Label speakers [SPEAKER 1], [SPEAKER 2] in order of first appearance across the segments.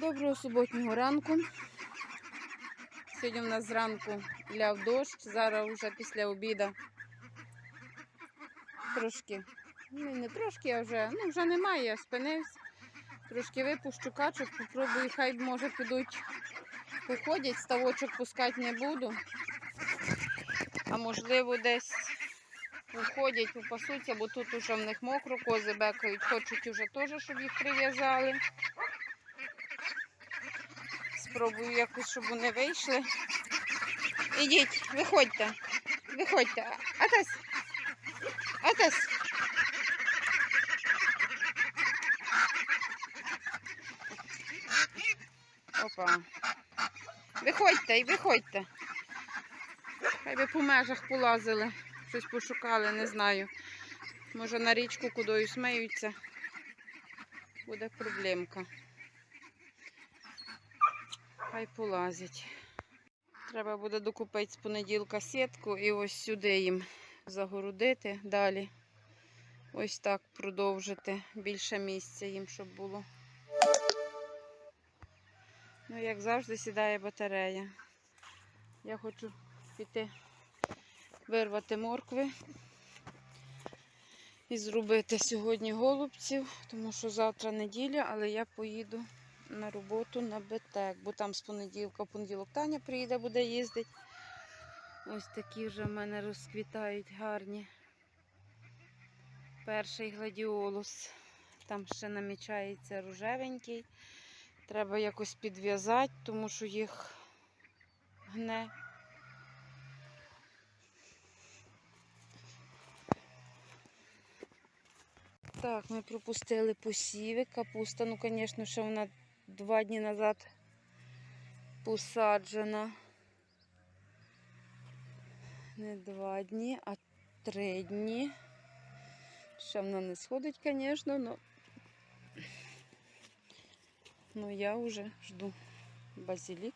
[SPEAKER 1] Доброго суботнього ранку. Сьогодні в нас зранку ляв дощ, зараз вже після обіду. Трошки, ну не трошки, а вже, ну вже немає, я спинився. Трошки випущу качок, попробую, хай може підуть походять, ставочок пускати не буду. А можливо десь уходять, попасуться, бо тут уже в них мокро, кози бекають, хочуть уже теж, щоб їх прив'язали. Спробую якось, щоб вони вийшли. Ідіть, виходьте, виходьте. Атас, Атас. Опа. Виходьте і виходьте. Хай би по межах полазили, щось пошукали, не знаю. Може на річку кудою сміються. Буде проблемка. Хай полазять. Треба буде докупити з понеділка сітку і ось сюди їм загородити далі. Ось так продовжити. Більше місця їм, щоб було. Ну, як завжди, сідає батарея. Я хочу піти вирвати моркви і зробити сьогодні голубців, тому що завтра неділя, але я поїду на роботу на БТЕК, бо там з понеділка, в понеділок Таня приїде, буде їздити. Ось такі вже в мене розквітають гарні. Перший гладіолус. Там ще намічається рожевенький. Треба якось підв'язати, тому що їх гне. Так, ми пропустили посіви. Капуста, ну, звісно, ще вона два дні назад посаджена. Не два дні, а три дні. Ще вона не сходить, звісно, але Ну, я вже жду базилік.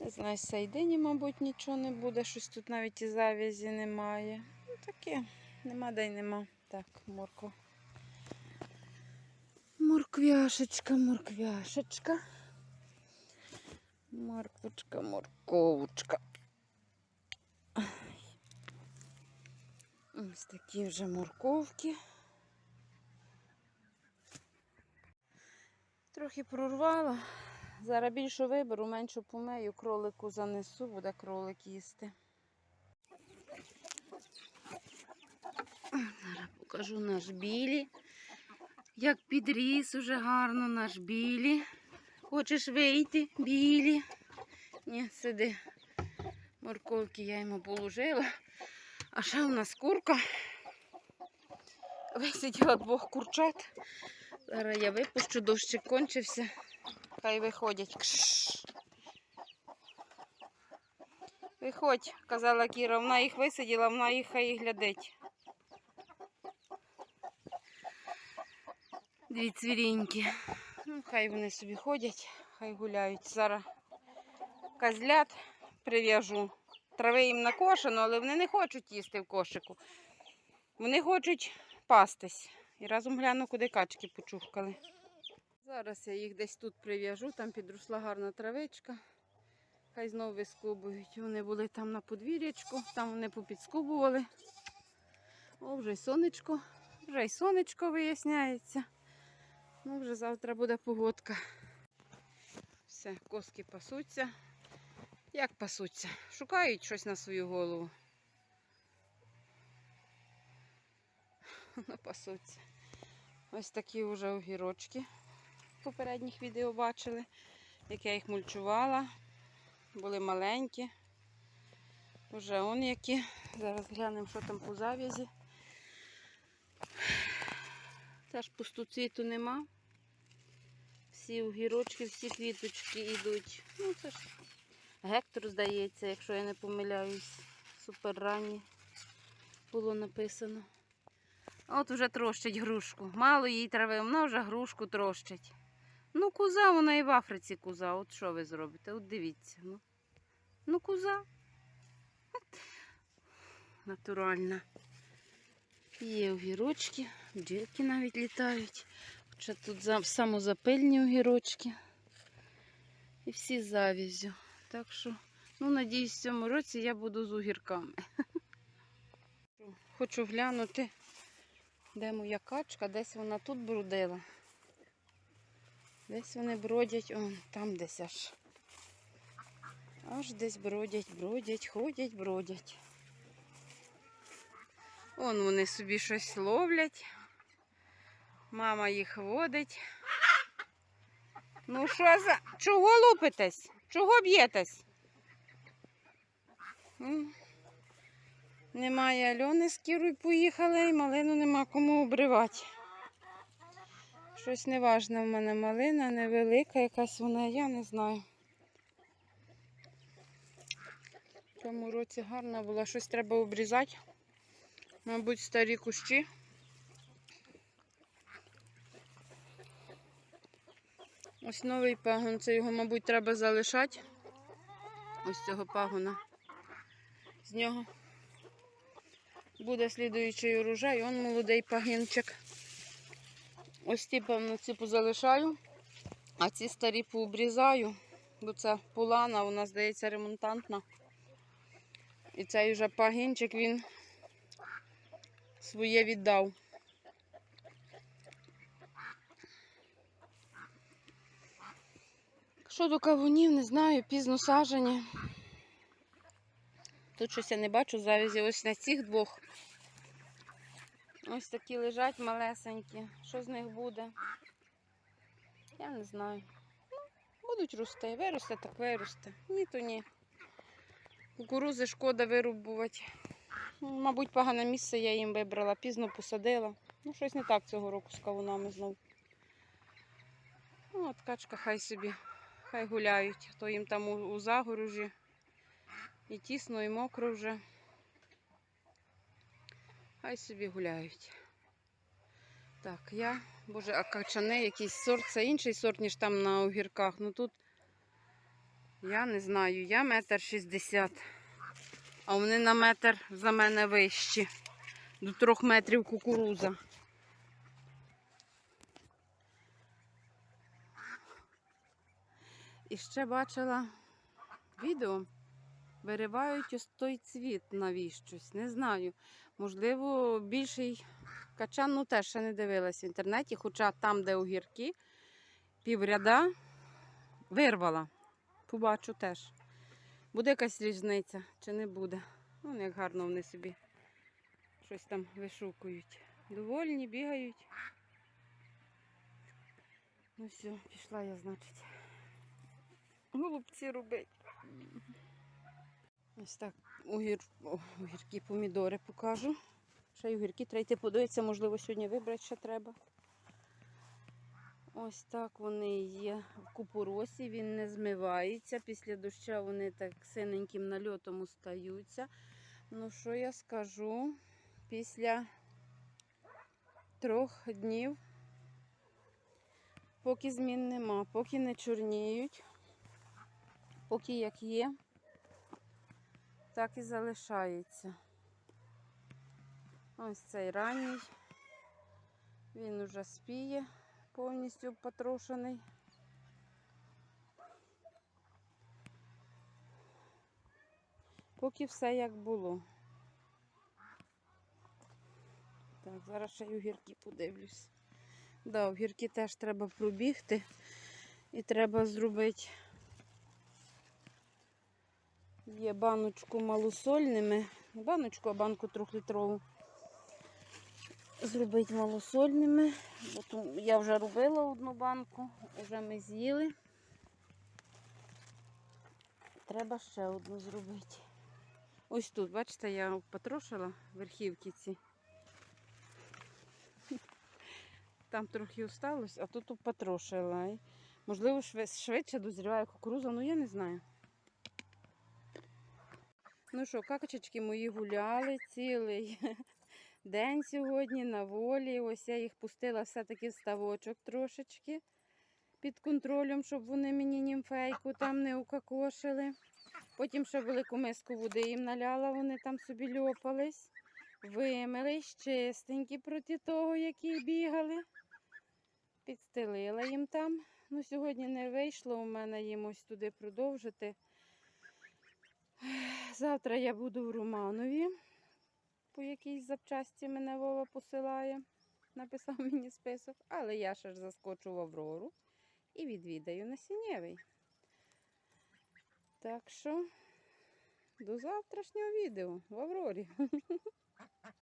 [SPEAKER 1] Не знаю, з сайдині, мабуть, нічого не буде. Щось тут навіть і завязі немає. Ну, таке, нема де й нема. Так, морква. Морквяшечка, морквяшечка. Морквочка, морковочка. Ось такі вже морковки. Трохи прорвала. Зараз більше виберу, менше помию, кролику занесу, буде кролик їсти. Зараз покажу наш білі. Як підріс уже гарно наш білі. Хочеш вийти, білі? Ні, сиди. Морковки я йому положила. А ще у нас курка. Висиділа двох курчат. Зараз я випущу, дощик кончився. Хай виходять. Кш. Виходь, казала Кіра, вона їх висиділа, вона їх хай глядить. Дві цвірінькі. Ну, хай вони собі ходять, хай гуляють. Зараз козлят прив'яжу. Трави їм накошено, але вони не хочуть їсти в кошику. Вони хочуть пастись. І разом гляну, куди качки почухкали. Зараз я їх десь тут прив'яжу, там підросла гарна травичка. Хай знову вискубують. Вони були там на подвір'ячку, там вони попідскубували. О, вже й сонечко, вже й сонечко виясняється. Ну, вже завтра буде погодка. Все, коски пасуться. Як пасуться? Шукають щось на свою голову. Напасуться. Ось такі вже огірочки в попередніх відео бачили, як я їх мульчувала. Були маленькі. Вже он які. Зараз глянемо, що там по зав'язі. Теж пустоцвіту нема. Всі огірочки, всі квіточки йдуть. Ну, це ж гектор, здається, якщо я не помиляюсь. Супер ранні було написано. От вже трощить грушку. Мало їй трави, вона вже грушку трощить. Ну, куза, вона і в Африці куза. От що ви зробите? От дивіться. Ну, ну куза. Натуральна. Є огірочки, бджілки навіть літають. Ще тут самозапильні огірочки. І всі завізю. Так що, ну, надіюсь, в цьому році я буду з огірками. Хочу глянути, де моя качка, десь вона тут бродила. Десь вони бродять, он там десь аж. Аж десь бродять, бродять, ходять, бродять. Он вони собі щось ловлять. Мама їх водить. Ну що за. Чого лупитесь? Чого б'єтесь? Немає Альони з Кірою поїхали і малину нема кому обривати. Щось неважне в мене малина, невелика якась вона, я не знаю. В цьому році гарна була, щось треба обрізати. Мабуть, старі кущі. Ось новий пагон, це його, мабуть, треба залишати. Ось цього пагона. З нього буде слідуючий урожай, он молодий пагінчик. Ось ті, певно, ці позалишаю, а ці старі пообрізаю, бо це полана, вона, здається, ремонтантна. І цей вже пагінчик він своє віддав. Що до кавунів, не знаю, пізно сажені. Тут щось я не бачу завязі ось на цих двох. Ось такі лежать малесенькі. Що з них буде? Я не знаю. Ну, будуть рости. Виросте, так виросте. Ні, то ні. Кукурузи шкода вирубувати. Мабуть, погане місце я їм вибрала, пізно посадила. Ну, щось не так цього року з кавунами знов. Ну, от качка хай собі, хай гуляють, хто їм там у, у загорожі. І тісно, і мокро вже. Хай собі гуляють. Так, я, боже, а качани, якийсь сорт, це інший сорт, ніж там на огірках. Ну тут я не знаю, я метр шістдесят. А вони на метр за мене вищі. До трьох метрів кукуруза. І ще бачила відео. Виривають ось той цвіт навіщось. Не знаю. Можливо, більший качан, ну теж ще не дивилась в інтернеті, хоча там, де огірки, півряда вирвала. Побачу теж. Буде якась різниця чи не буде. Ну, як гарно вони собі щось там вишукують. Довольні, бігають. Ну все, пішла я, значить. Голубці робить. Ось так огір... О, огірки, помідори покажу. Ще й огірки треба йти подивитися, можливо, сьогодні вибрати ще треба. Ось так вони є в купоросі, він не змивається. Після дощу вони так синеньким нальотом устаються. Ну, що я скажу? Після трьох днів, поки змін нема, поки не чорніють, поки як є, так і залишається. Ось цей ранній. Він уже спіє, повністю потрошений. Поки все як було. Так, зараз ще й огірки подивлюсь. Да, огірки теж треба пробігти і треба зробити. Є баночку малосольними. Баночку, а банку трьохлітрову. Зробити малосольними. Я вже робила одну банку, вже ми з'їли. Треба ще одну зробити. Ось тут, бачите, я потрошила верхівки ці. Там трохи осталось, а тут потрошила. Можливо, швидше дозріває кукуруза, ну я не знаю. Ну що, какачечки мої гуляли цілий день сьогодні на волі. Ось я їх пустила все-таки в ставочок трошечки під контролем, щоб вони мені німфейку там не укакошили. Потім ще велику миску води їм наляла, вони там собі льопались, вимились, чистенькі проти того, які бігали. Підстелила їм там. Ну, сьогодні не вийшло у мене їм ось туди продовжити. Завтра я буду в Романові. По якійсь запчасті мене Вова посилає. Написав мені список. Але я ще ж заскочу в Аврору і відвідаю насіннєвий. Так що до завтрашнього відео в Аврорі.